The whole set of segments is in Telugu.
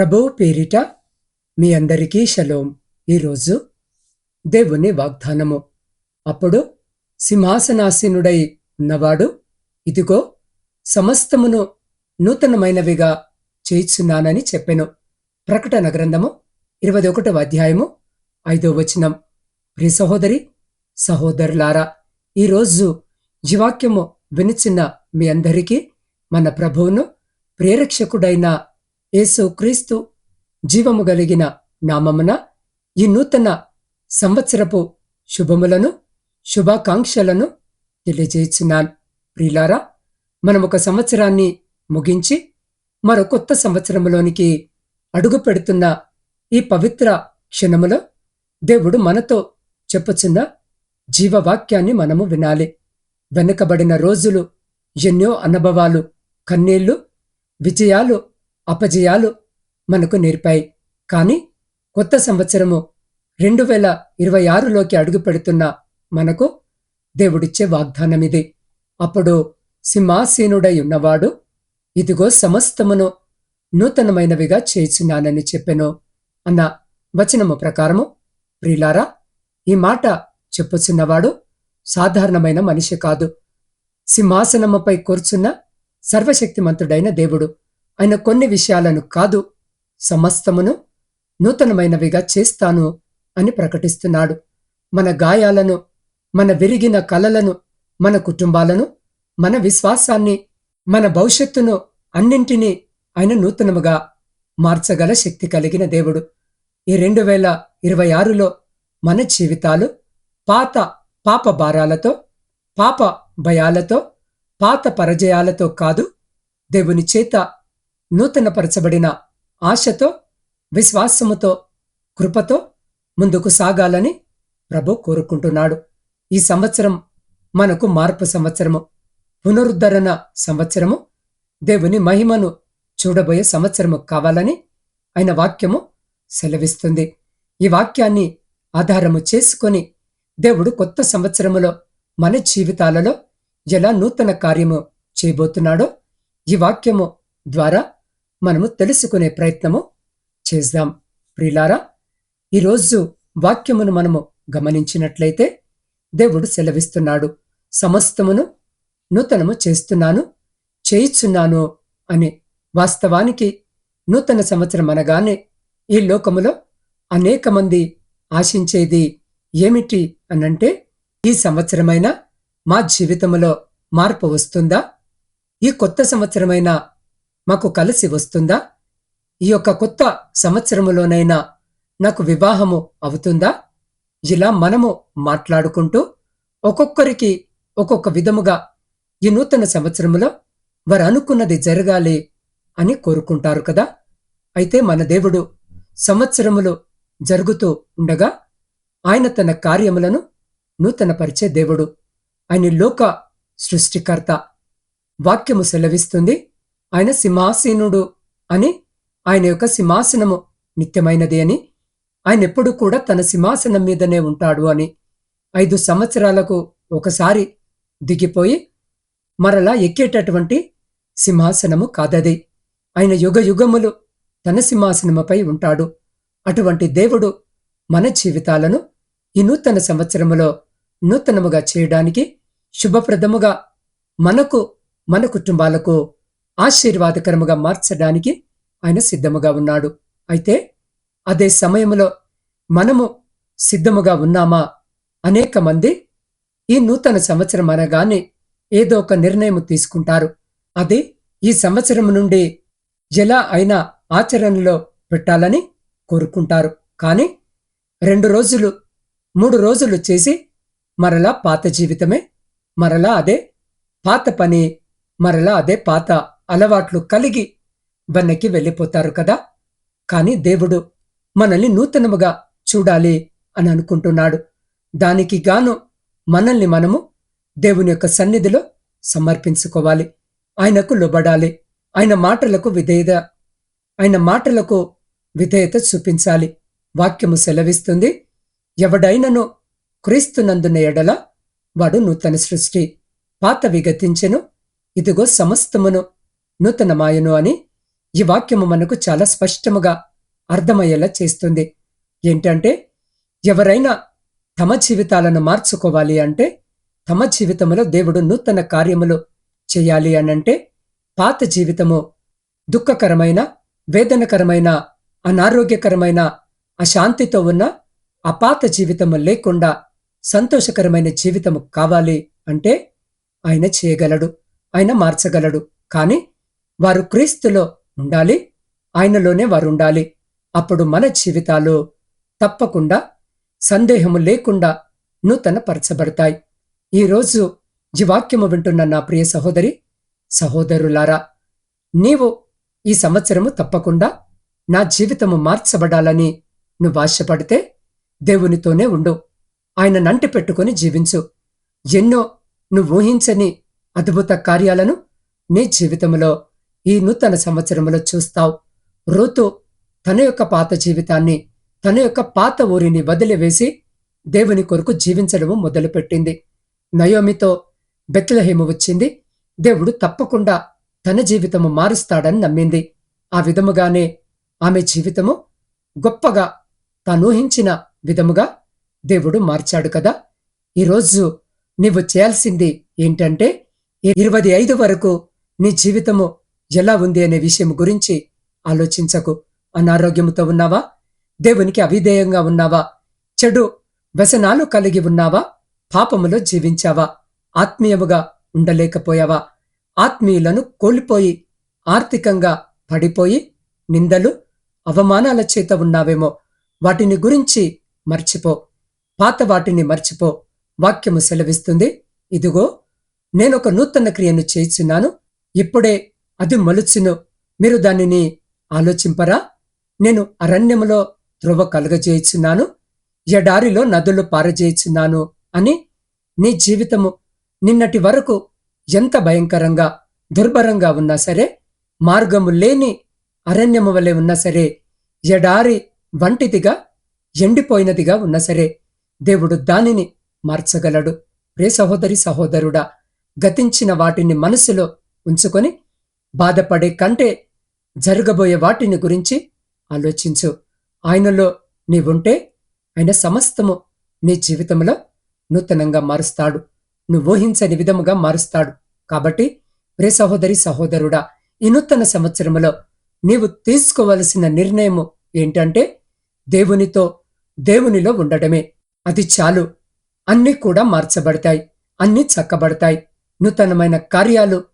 ప్రభువు పేరిట మీ అందరికీ షలోం ఈరోజు దేవుని వాగ్దానము. అప్పుడు సింహాసనాసీనుడై ఉన్నవాడు ఇదిగో సమస్తమును నూతనమైనవిగా చేయిచున్నానని చెప్పెను. ప్రకటన గ్రంథము ఇరవై ఒకటవ అధ్యాయము ఐదో వచనం. ప్రియ సహోదరి సహోదరులారా ఈరోజు జీవాక్యము వినిచిన మీ అందరికీ మన ప్రభువును ప్రేరక్షకుడైన యేసు క్రీస్తు జీవము కలిగిన నామమున ఈ నూతన సంవత్సరపు శుభములను శుభాకాంక్షలను తెలియజేస్తున్నాను. ప్రిలారా మనం ఒక సంవత్సరాన్ని ముగించి మరో కొత్త సంవత్సరంలోనికి అడుగు పెడుతున్న ఈ పవిత్ర క్షణములో దేవుడు మనతో చెప్పుచున్న జీవవాక్యాన్ని మనము వినాలి. వెనుకబడిన రోజులు ఎన్నో అనుభవాలు కన్నీళ్ళు విజయాలు అపజయాలు మనకు నేర్పాయి. కానీ కొత్త సంవత్సరము రెండు వేల ఇరవై ఆరులోకి అడుగు పెడుతున్న మనకు దేవుడిచ్చే వాగ్దానం ఇది అప్పుడు సింహాసీనుడై ఉన్నవాడు ఇదిగో సమస్తమును నూతనమైనవిగా చేయుచున్నానని చెప్పెను అన్న వచనము ప్రకారము ప్రిలారా ఈ మాట చెప్పుచున్నవాడు సాధారణమైన మనిషి కాదు. సింహాసనముపై కూర్చున్న సర్వశక్తిమంతుడైన దేవుడు ఆయన కొన్ని విషయాలను కాదు సమస్తమును నూతనమైనవిగా చేస్తాను అని ప్రకటిస్తున్నాడు. మన గాయాలను మన విరిగిన కలలను మన కుటుంబాలను మన విశ్వాసాన్ని మన భవిష్యత్తును అన్నింటినీ ఆయన నూతనముగా మార్చగల శక్తి కలిగిన దేవుడు. ఈ రెండు వేల ఇరవై ఆరులో మన జీవితాలు పాత పాప భారాలతో పాప భయాలతో పాత పరజయాలతో కాదు దేవుని చేత నూతనపరచబడిన ఆశతో విశ్వాసముతో కృపతో ముందుకు సాగాలని ప్రభు కోరుకుంటున్నాడు. ఈ సంవత్సరం మనకు మార్పు సంవత్సరము పునరుద్ధరణ సంవత్సరము దేవుని మహిమను చూడబోయే సంవత్సరము కావాలని ఆయన వాక్యము సెలవిస్తుంది. ఈ వాక్యాన్ని ఆధారము చేసుకొని దేవుడు కొత్త సంవత్సరములో మన జీవితాలలో ఎలా నూతన కార్యము చేయబోతున్నాడో ఈ వాక్యము ద్వారా మనము తెలుసుకునే ప్రయత్నము చేద్దాం. ప్రిలారా ఈరోజు వాక్యమును మనము గమనించినట్లయితే దేవుడు సెలవిస్తున్నాడు. సమస్తమును నూతనము చేస్తున్నాను చేయిచున్నాను అని వాస్తవానికి నూతన సంవత్సరం అనగానే ఈ లోకములో అనేక మంది ఆశించేది ఏమిటి అనంటే ఈ సంవత్సరమైన మా జీవితములో మార్పు వస్తుందా? ఈ కొత్త సంవత్సరమైనా మాకు కలిసి వస్తుందా? ఈ యొక్క కొత్త సంవత్సరములోనైనా నాకు వివాహము అవుతుందా? ఇలా మనము మాట్లాడుకుంటూ ఒక్కొక్కరికి ఒక్కొక్క విధముగా ఈ నూతన సంవత్సరములో వారు అనుకున్నది జరగాలి అని కోరుకుంటారు కదా? అయితే మన దేవుడు సంవత్సరములు జరుగుతూ ఉండగా ఆయన తన కార్యములను నూతనపరిచే దేవుడు. ఆయన లోక సృష్టికర్త. వాక్యము సెలవిస్తుంది. ఆయన సింహాసీనుడు అని ఆయన యొక్క సింహాసనము నిత్యమైనది అని ఆయన ఎప్పుడు కూడా తన సింహాసనం మీదనే ఉంటాడు అని ఐదు సంవత్సరాలకు ఒకసారి దిగిపోయి మరలా ఎక్కేటటువంటి సింహాసనము కాదది. ఆయన యుగ యుగములు తన సింహాసనముపై ఉంటాడు. అటువంటి దేవుడు మన జీవితాలను ఈ నూతన సంవత్సరములో నూతనముగా చేయడానికి శుభప్రదముగా మనకు మన కుటుంబాలకు ఆశీర్వాదకరముగా మార్చడానికి ఆయన సిద్ధముగా ఉన్నాడు. అయితే అదే సమయంలో మనము సిద్ధముగా ఉన్నామా? అనేక మంది ఈ నూతన సంవత్సరం అనగానే ఏదో ఒక నిర్ణయం తీసుకుంటారు. అది ఈ సంవత్సరం నుండి ఎలా అయినా ఆచరణలో పెట్టాలని కోరుకుంటారు. కానీ రెండు రోజులు మూడు రోజులు చేసి మరలా పాత జీవితమే మరలా అదే పాత పని మరలా అదే పాత అలవాట్లు కలిగి వెనక్కి వెళ్ళిపోతారు కదా? కాని దేవుడు మనల్ని నూతనముగా చూడాలి అని అనుకుంటున్నాడు. దానికి గాను మనల్ని మనము దేవుని యొక్క సన్నిధిలో సమర్పించుకోవాలి. ఆయనకు లోబడాలి. ఆయన మాటలకు విధేయత ఆయన మాటలకు విధేయత చూపించాలి. వాక్యము సెలవిస్తుంది ఎవడైనను క్రీస్తునందున ఎడల వాడు నూతన సృష్టి. పాత విగతించెను. ఇదిగో సమస్తమును నూతనమాయను అని ఈ వాక్యము మనకు చాలా స్పష్టముగా అర్థమయ్యేలా చేస్తుంది. ఏంటంటే ఎవరైనా తమ జీవితాలను మార్చుకోవాలి అంటే తమ జీవితంలో దేవుడు నూతన కార్యములు చేయాలి అనంటే పాత జీవితము దుఃఖకరమైన వేదనకరమైన అనారోగ్యకరమైన అశాంతితో ఉన్న ఆ పాత జీవితము లేకుండా సంతోషకరమైన జీవితము కావాలి అంటే ఆయన చేయగలడు ఆయన మార్చగలడు. కాని వారు క్రీస్తులో ఉండాలి ఆయనలోనే వారు ఉండాలి. అప్పుడు మన జీవితాలు తప్పకుండా సందేహము లేకుండా నూతన పరచబడతాయి ఈరోజు ఈ వాక్యము వింటున్న నా ప్రియ సహోదరి సహోదరులారా నీవు ఈ సంవత్సరము తప్పకుండా నా జీవితము మార్చబడాలని నువ్వు ఆశపడితే దేవునితోనే ఉండు. ఆయన నంటి పెట్టుకుని జీవించు. ఎన్నో నువ్వు ఊహించని అద్భుత కార్యాలను నీ జీవితంలో ఈ నూతన సంవత్సరంలో చూస్తావు. రూతు తన యొక్క పాత జీవితాన్ని తన యొక్క పాత ఊరిని వదిలివేసి దేవుని కొరకు జీవించడము మొదలుపెట్టింది. నయోమితో బెత్లహేము వచ్చింది. దేవుడు తప్పకుండా తన జీవితము మారుస్తాడని నమ్మింది. ఆ విధముగానే ఆమె జీవితము గొప్పగా తానూహించిన విధముగా దేవుడు మార్చాడు కదా. ఈరోజు నీవు చేయాల్సింది ఏంటంటే ఇరవై ఐదు వరకు నీ జీవితము ఎలా ఉంది అనే విషయం గురించి ఆలోచించకు. అనారోగ్యముతో ఉన్నావా? దేవునికి అవిధేయంగా ఉన్నావా? చెడు వ్యసనాలు కలిగి ఉన్నావా? పాపములో జీవించావా? ఆత్మీయముగా ఉండలేకపోయావా? ఆత్మీయులను కోల్పోయి ఆర్థికంగా పడిపోయి నిందలు అవమానాల చేత ఉన్నావేమో? వాటిని గురించి మర్చిపో. పాత వాటిని మర్చిపో. వాక్యము సెలవిస్తుంది. ఇదిగో నేనొక నూతన క్రియను చేయుచున్నాను ఇప్పుడే అది మలుచును. మీరు దానిని ఆలోచింపరా? నేను అరణ్యములో త్రువ కలుగజేయుచున్నాను. ఎడారిలో నదులు పారజేయుచున్నాను అని నీ జీవితము నిన్నటి వరకు ఎంత భయంకరంగా దుర్భరంగా ఉన్నా సరే మార్గము లేని అరణ్యము వలె ఉన్నా సరే ఎడారి వంటిదిగా ఎండిపోయినదిగా ఉన్నా సరే దేవుడు దానిని మార్చగలడు. రే సహోదరి సహోదరుడా గతించిన వాటిని మనసులో ఉంచుకొని బాధపడే కంటే జరగబోయే వాటిని గురించి ఆలోచించు. ఆయనలో నీవుంటే ఆయన సమస్తము నీ జీవితంలో నూతనంగా మారుస్తాడు. నువ్వు ఊహించని విధముగా మారుస్తాడు. కాబట్టి రే సహోదరి సహోదరుడా ఈ నూతన సంవత్సరములో నీవు తీసుకోవలసిన నిర్ణయము ఏంటంటే దేవునితో దేవునిలో ఉండడమే. అది చాలు. అన్నీ కూడా మార్చబడతాయి. అన్నీ చక్కబడతాయి. నూతనమైన కార్యాలు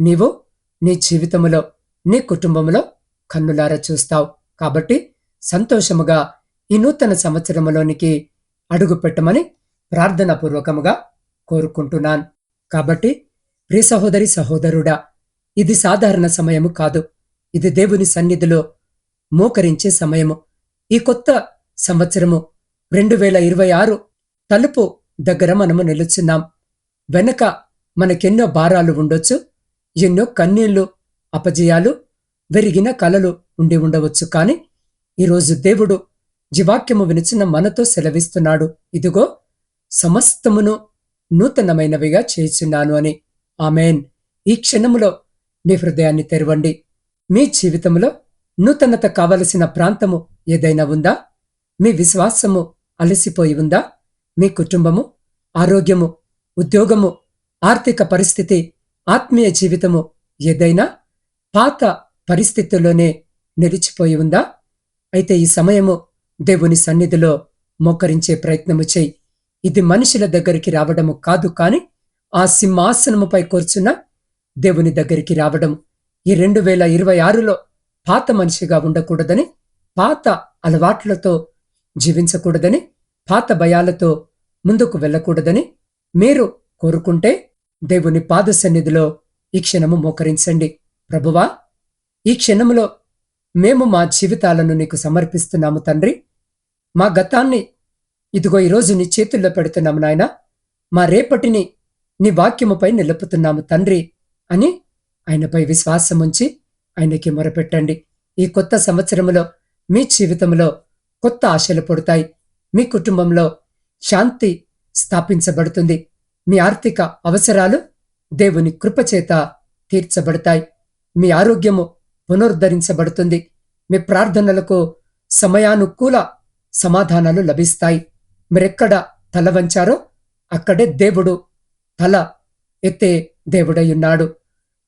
నీవు నీ జీవితములో నీ కుటుంబంలో కన్నులారా చూస్తావు. కాబట్టి సంతోషముగా ఈ నూతన సంవత్సరములోనికి అడుగు పెట్టమని ప్రార్థనాపూర్వకముగా కోరుకుంటున్నాను. కాబట్టి ప్రియ సహోదరి సహోదరుడా ఇది సాధారణ సమయము కాదు. ఇది దేవుని సన్నిధిలో మోకరించే సమయము. ఈ కొత్త సంవత్సరము రెండు వేల ఇరవై ఆరు తలుపు దగ్గర మనము నిలుచున్నాం. వెనక మనకెన్నో భారాలు ఉండొచ్చు. ఎన్నో కన్నీళ్ళు అపజయాలు వెరిగిన కలలు ఉండి ఉండవచ్చు. కాని ఈరోజు దేవుడు జీవాక్యము వినిచిన మనతో సెలవిస్తున్నాడు. ఇదిగో సమస్తమును నూతనమైనవిగా చేయుచున్నాను అని. ఆమెన్. ఈ క్షణములో మీ హృదయాన్ని తెరవండి. మీ జీవితంలో నూతనత కావలసిన ప్రాంతము ఏదైనా ఉందా? మీ విశ్వాసము అలసిపోయి ఉందా? మీ కుటుంబము ఆరోగ్యము ఉద్యోగము ఆర్థిక పరిస్థితి ఆత్మీయ జీవితము ఏదైనా పాత పరిస్థితుల్లోనే నిలిచిపోయి ఉందా? అయితే ఈ సమయము దేవుని సన్నిధిలో మోకరించే ప్రయత్నము చేయి. ఇది మనుషుల దగ్గరికి రావడము కాదు కాని ఆ సింహాసనముపై కూర్చున్న దేవుని దగ్గరికి రావడం. ఈ రెండు వేల ఇరవై ఆరులో పాత మనిషిగా ఉండకూడదని పాత అలవాట్లతో జీవించకూడదని పాత భయాలతో ముందుకు వెళ్ళకూడదని మీరు కోరుకుంటే దేవుని పాద సన్నిధిలో ఈ క్షణము మోకరించండి. ప్రభువా ఈ క్షణములో మేము మా జీవితాలను నీకు సమర్పిస్తున్నాము తండ్రి. మా గతాన్ని ఇదిగో ఈరోజు నీ చేతుల్లో పెడుతున్నాము నాయన. మా రేపటిని నీ వాక్యముపై నిలుపుతున్నాము తండ్రి అని ఆయనపై విశ్వాసం ఉంచి ఆయనకి మొరపెట్టండి. ఈ కొత్త సంవత్సరములో మీ జీవితంలో కొత్త ఆశలు పుడతాయి. మీ కుటుంబంలో శాంతి స్థాపించబడుతుంది. మీ ఆర్థిక అవసరాలు దేవుని కృపచేత తీర్చబడతాయి. మీ ఆరోగ్యము పునరుద్ధరించబడుతుంది. మీ ప్రార్థనలకు సమయానుకూల సమాధానాలు లభిస్తాయి. మీరెక్కడ తల వంచారో అక్కడే దేవుడు తల ఎత్తే దేవుడై ఉన్నాడు.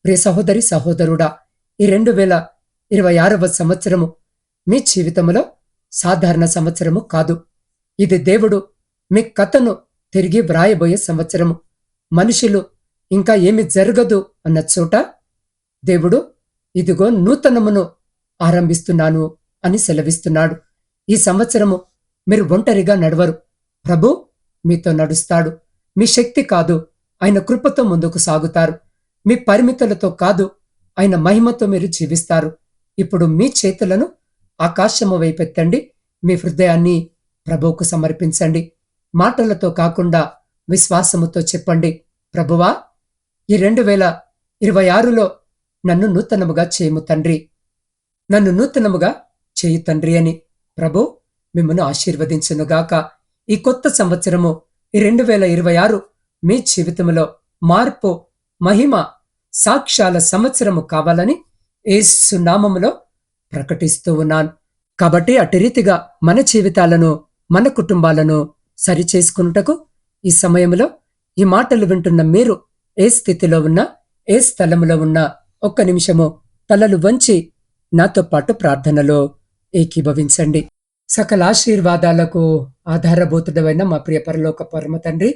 ప్రియ సహోదరి సహోదరుడా ఈ రెండు వేల ఇరవై ఆరవ సంవత్సరము మీ జీవితంలో సాధారణ సంవత్సరము కాదు. ఇది దేవుడు మీ కథను తిరిగి వ్రాయబోయే సంవత్సరము. మనుషులు ఇంకా ఏమి జరగదు అన్న చోట దేవుడు ఇదిగో నూతనమును ఆరంభిస్తున్నాను అని సెలవిస్తున్నాడు. ఈ సంవత్సరము మీరు ఒంటరిగా నడవరు. ప్రభు మీతో నడుస్తాడు. మీ శక్తి కాదు. ఆయన కృపతో ముందుకు సాగుతారు. మీ పరిమితులతో కాదు. ఆయన మహిమతో మీరు జీవిస్తారు. ఇప్పుడు మీ చేతులను ఆకాశము వైపెత్తండి. మీ హృదయాన్ని ప్రభువుకు సమర్పించండి. మాటలతో కాకుండా విశ్వాసముతో చెప్పండి. ప్రభువా ఈ రెండు వేల ఇరవై ఆరులో నన్ను నూతనముగా చేయము తండ్రి. నన్ను నూతనముగా చేయు తండ్రి అని ప్రభు మిమ్మను ఆశీర్వదించునుగాక ఈ కొత్త సంవత్సరము ఈ రెండు వేల ఇరవై ఆరు మీ జీవితంలో మార్పు మహిమ సాక్ష్యాల సంవత్సరము కావాలని ఏసునామములో ప్రకటిస్తూ ఉన్నాను. కాబట్టి అటు రీతిగా మన జీవితాలను మన కుటుంబాలను సరిచేసుకున్నటకు ఈ సమయంలో ఈ మాటలు వింటున్న మీరు ఏ స్థితిలో ఉన్నా ఏ స్థలంలో ఉన్నా ఒక్క నిమిషము తలలు వంచి నాతో పాటు ప్రార్థనలో ఏకీభవించండి. సకల ఆశీర్వాదాలకు ఆధారభూతుడమైన మా ప్రియ పరలోక పరమ తండ్రి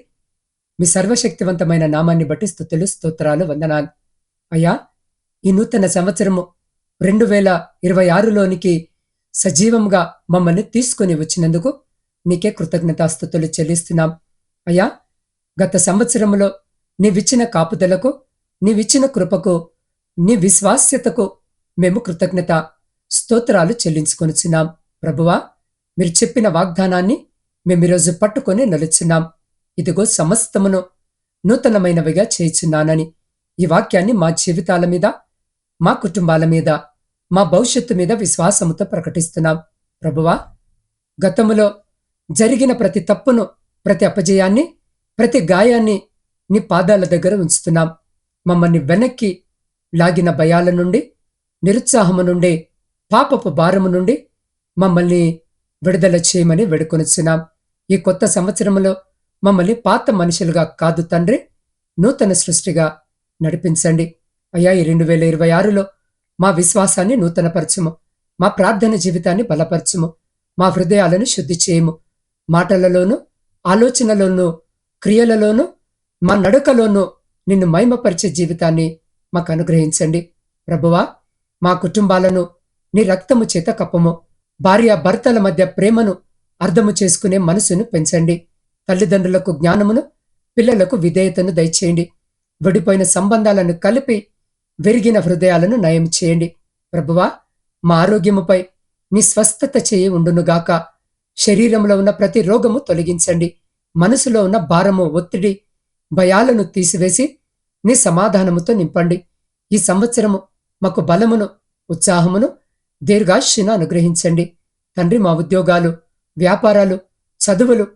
మీ సర్వశక్తివంతమైన నామాన్ని బట్టి స్థుతులు స్తోత్రాలు వందనాలు. అయ్యా ఈ నూతన సంవత్సరము రెండు వేల ఇరవై ఆరులోనికి సజీవంగా మమ్మల్ని తీసుకుని వచ్చినందుకు నీకే కృతజ్ఞతాస్థుతులు చెల్లిస్తున్నాం. అయ్యా గత సంవత్సరంలో నీవిచ్చిన కాపుదలకు నీవిచ్చిన కృపకు నీ విశ్వాస్యతకు మేము కృతజ్ఞత స్తోత్రాలు చెల్లించుకొనిచున్నాం. ప్రభువా మీరు చెప్పిన వాగ్దానాన్ని మేము ఈరోజు పట్టుకొని నిలుచున్నాం. ఇదిగో సమస్తమును నూతనమైనవిగా చేయుచున్నానని ఈ వాక్యాన్ని మా జీవితాల మీద మా కుటుంబాల మీద మా భవిష్యత్తు మీద విశ్వాసముతో ప్రకటిస్తున్నాం. ప్రభువా గతములో జరిగిన ప్రతి తప్పును ప్రతి అపజయాన్ని ప్రతి గాయాన్ని నీ పాదాల దగ్గర ఉంచుతున్నాం. మమ్మల్ని వెనక్కి లాగిన భయాల నుండి నిరుత్సాహము నుండి పాపపు భారము నుండి మమ్మల్ని విడుదల చేయమని వేడుకొనిచున్నాం. ఈ కొత్త సంవత్సరంలో మమ్మల్ని పాత మనుషులుగా కాదు తండ్రి నూతన సృష్టిగా నడిపించండి. అయ్యా ఈ రెండు వేల ఇరవై ఆరులో మా విశ్వాసాన్ని నూతనపరచుము. మా ప్రార్థన జీవితాన్ని బలపరచుము. మా హృదయాలను శుద్ధి చేయము. మాటలలోనూ ఆలోచనలోనూ క్రియలలోనూ మా నడకలోనూ నిన్ను మహిమపరిచే జీవితాన్ని మాకు అనుగ్రహించండి. ప్రభువా మా కుటుంబాలను నీ రక్తము చేత కప్పము. భార్య భర్తల మధ్య ప్రేమను అర్థము చేసుకునే మనసును పెంచండి. తల్లిదండ్రులకు జ్ఞానమును పిల్లలకు విధేయతను దయచేయండి. విడిపోయిన సంబంధాలను కలిపి విరిగిన హృదయాలను నయం చేయండి. ప్రభువా మా ఆరోగ్యముపై నీ స్వస్థత చేయి ఉండునుగాక. శరీరంలో ఉన్న ప్రతి రోగము తొలగించండి. మనసులో ఉన్న భారము ఒత్తిడి భయాలను తీసివేసి నీ సమాధానముతో నింపండి. ఈ సంవత్సరము మాకు బలమును ఉత్సాహమును దీర్ఘాశను అనుగ్రహించండి. తండ్రి మా ఉద్యోగాలు వ్యాపారాలు చదువులు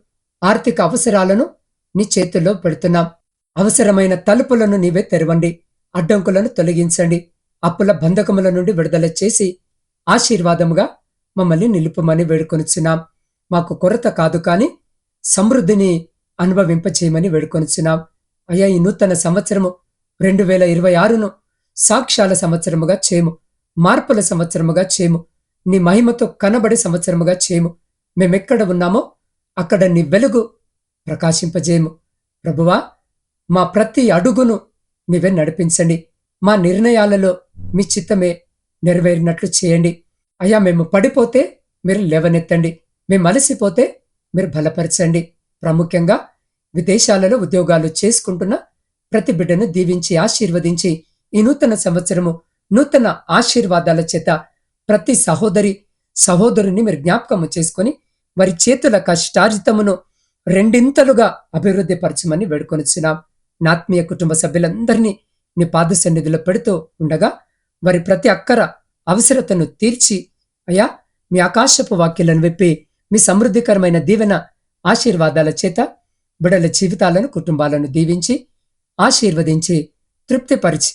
ఆర్థిక అవసరాలను నీ చేతుల్లో పెడుతున్నాం. అవసరమైన తలుపులను నీవే తెరవండి. అడ్డంకులను తొలగించండి. అప్పుల బంధకముల నుండి విడుదల చేసి ఆశీర్వాదముగా మమ్మల్ని నిలుపుమని వేడుకొనిచున్నాం. మాకు కొరత కాదు కాని సమృద్ధిని అనుభవింపచేయమని వేడుకొనిచున్నాం. అయ్యా ఈ నూతన సంవత్సరము రెండు వేల ఇరవై ఆరును సాక్ష్యాల సంవత్సరముగా చేము మార్పుల సంవత్సరముగా చేము నీ మహిమతో కనబడే సంవత్సరముగా చేము. మేమెక్కడ ఉన్నామో అక్కడ నీ వెలుగు ప్రకాశింపజేయము. ప్రభువా మా ప్రతి అడుగును నీవే నడిపించండి. మా నిర్ణయాలలో మీ చిత్తమే నెరవేరినట్లు చేయండి. అయ్యా మేము పడిపోతే మీరు లేవనెత్తండి. మేము అలసిపోతే మీరు బలపరచండి. ప్రాముఖ్యంగా విదేశాలలో ఉద్యోగాలు చేసుకుంటున్న ప్రతి బిడ్డను దీవించి ఆశీర్వదించి ఈ నూతన సంవత్సరము నూతన ఆశీర్వాదాల చేత ప్రతి సహోదరి సహోదరుని మీరు జ్ఞాపకము చేసుకొని వారి చేతుల కష్టార్జితమును రెండింతలుగా అభివృద్ధి పరచమని వేడుకొనిచున్నాం నాత్మీయ కుటుంబ సభ్యులందరినీ నీ పాద సన్నిధిలో పెడుతూ ఉండగా వారి ప్రతి అక్కర అవసరతను తీర్చి అయ్యా మీ ఆకాశపు వాక్యాలను విప్పి మీ సమృద్ధికరమైన దీవెన ఆశీర్వాదాల చేత బిడల జీవితాలను కుటుంబాలను దీవించి ఆశీర్వదించి తృప్తిపరిచి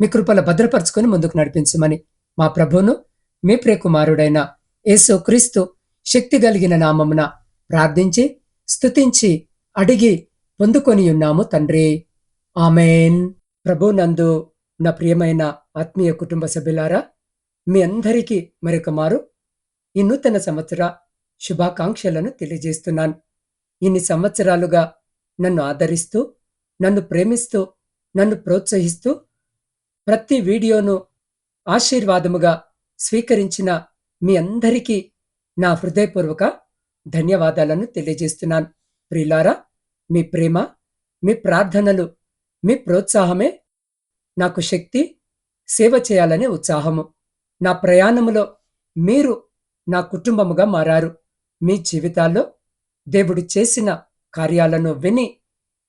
మీ కృపల భద్రపరుచుకొని ముందుకు నడిపించమని మా ప్రభును మీ ప్రియకుమారుడైన యేసు క్రీస్తు శక్తి కలిగిన నామమున ప్రార్థించి స్తుతించి అడిగి పొందుకొని ఉన్నాము తండ్రి. ఆమెన్. ప్రభునందు నా ప్రియమైన ఆత్మీయ కుటుంబ సభ్యులారా మీ అందరికీ మరొక మారు. ఈ నూతన సంవత్సర శుభాకాంక్షలను తెలియజేస్తున్నాను. ఇన్ని సంవత్సరాలుగా నన్ను ఆదరిస్తూ నన్ను ప్రేమిస్తూ నన్ను ప్రోత్సహిస్తూ ప్రతి వీడియోను ఆశీర్వాదముగా స్వీకరించిన మీ అందరికీ నా హృదయపూర్వక ధన్యవాదాలను తెలియజేస్తున్నాను. ప్రిలారా మీ ప్రేమ మీ ప్రార్థనలు మీ ప్రోత్సాహమే నాకు శక్తి సేవ చేయాలనే ఉత్సాహము. నా ప్రయాణములో మీరు నా కుటుంబముగా మారారు. మీ జీవితాల్లో దేవుడు చేసిన కార్యాలను విని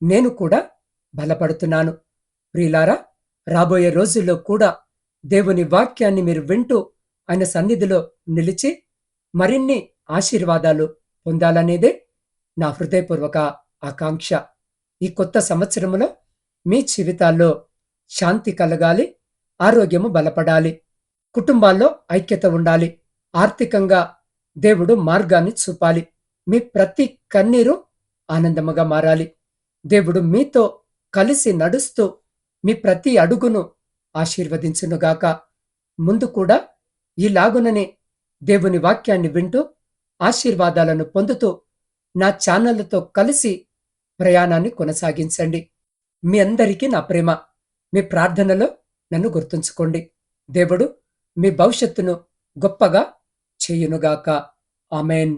నేను కూడా బలపడుతున్నాను. ప్రియులారా రాబోయే రోజుల్లో కూడా దేవుని వాక్యాన్ని మీరు వింటూ ఆయన సన్నిధిలో నిలిచి మరిన్ని ఆశీర్వాదాలు పొందాలనేదే నా హృదయపూర్వక ఆకాంక్ష. ఈ కొత్త సంవత్సరములో మీ జీవితాల్లో శాంతి కలగాలి ఆరోగ్యము బలపడాలి కుటుంబాల్లో ఐక్యత ఉండాలి ఆర్థికంగా దేవుడు మార్గాన్ని చూపాలి. మీ ప్రతి కన్నీరు ఆనందముగా మారాలి. దేవుడు మీతో కలిసి నడుస్తూ మీ ప్రతి అడుగును ఆశీర్వదించునుగాక ముందు కూడా ఈలాగుననే దేవుని వాక్యాన్ని వింటూ ఆశీర్వాదాలను పొందుతూ నా ఛానళ్ళతో కలిసి ప్రయాణాన్ని కొనసాగించండి. మీ అందరికీ నా ప్రేమ. మీ ప్రార్థనలో నన్ను గుర్తుంచుకోండి. దేవుడు మీ భవిష్యత్తును గొప్పగా చేయునుగాక. ఆమెన్.